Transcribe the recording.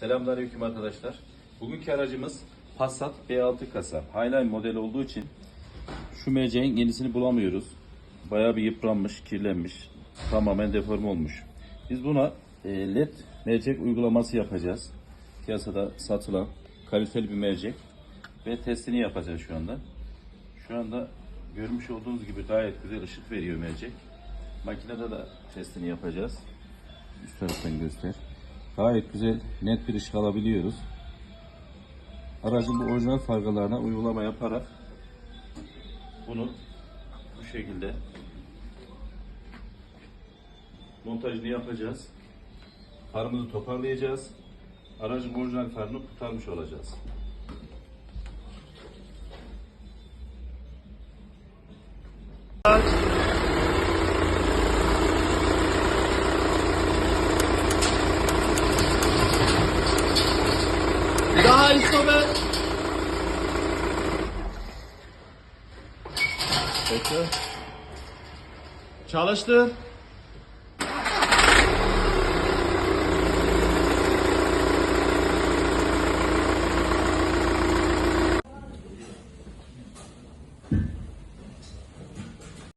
Selamünaleyküm arkadaşlar. Bugünkü aracımız Passat B6 kasa. Highline modeli olduğu için şu merceğin yenisini bulamıyoruz. Bayağı bir yıpranmış, kirlenmiş, tamamen deforme olmuş. Biz buna e, LED mercek uygulaması yapacağız. Piyasada satılan kaliteli bir mercek ve testini yapacağız şu anda. Şu anda görmüş olduğunuz gibi gayet güzel ışık veriyor mercek. Makinede de testini yapacağız. Üst taraftan göster. Gayet güzel, net bir ışık alabiliyoruz. Aracın bu orijinal fargalarına uygulama yaparak bunu bu şekilde montajını yapacağız. Farımızı toparlayacağız. Aracın orijinal farını kurtarmış olacağız. Bir istome. Peki. Çalıştır.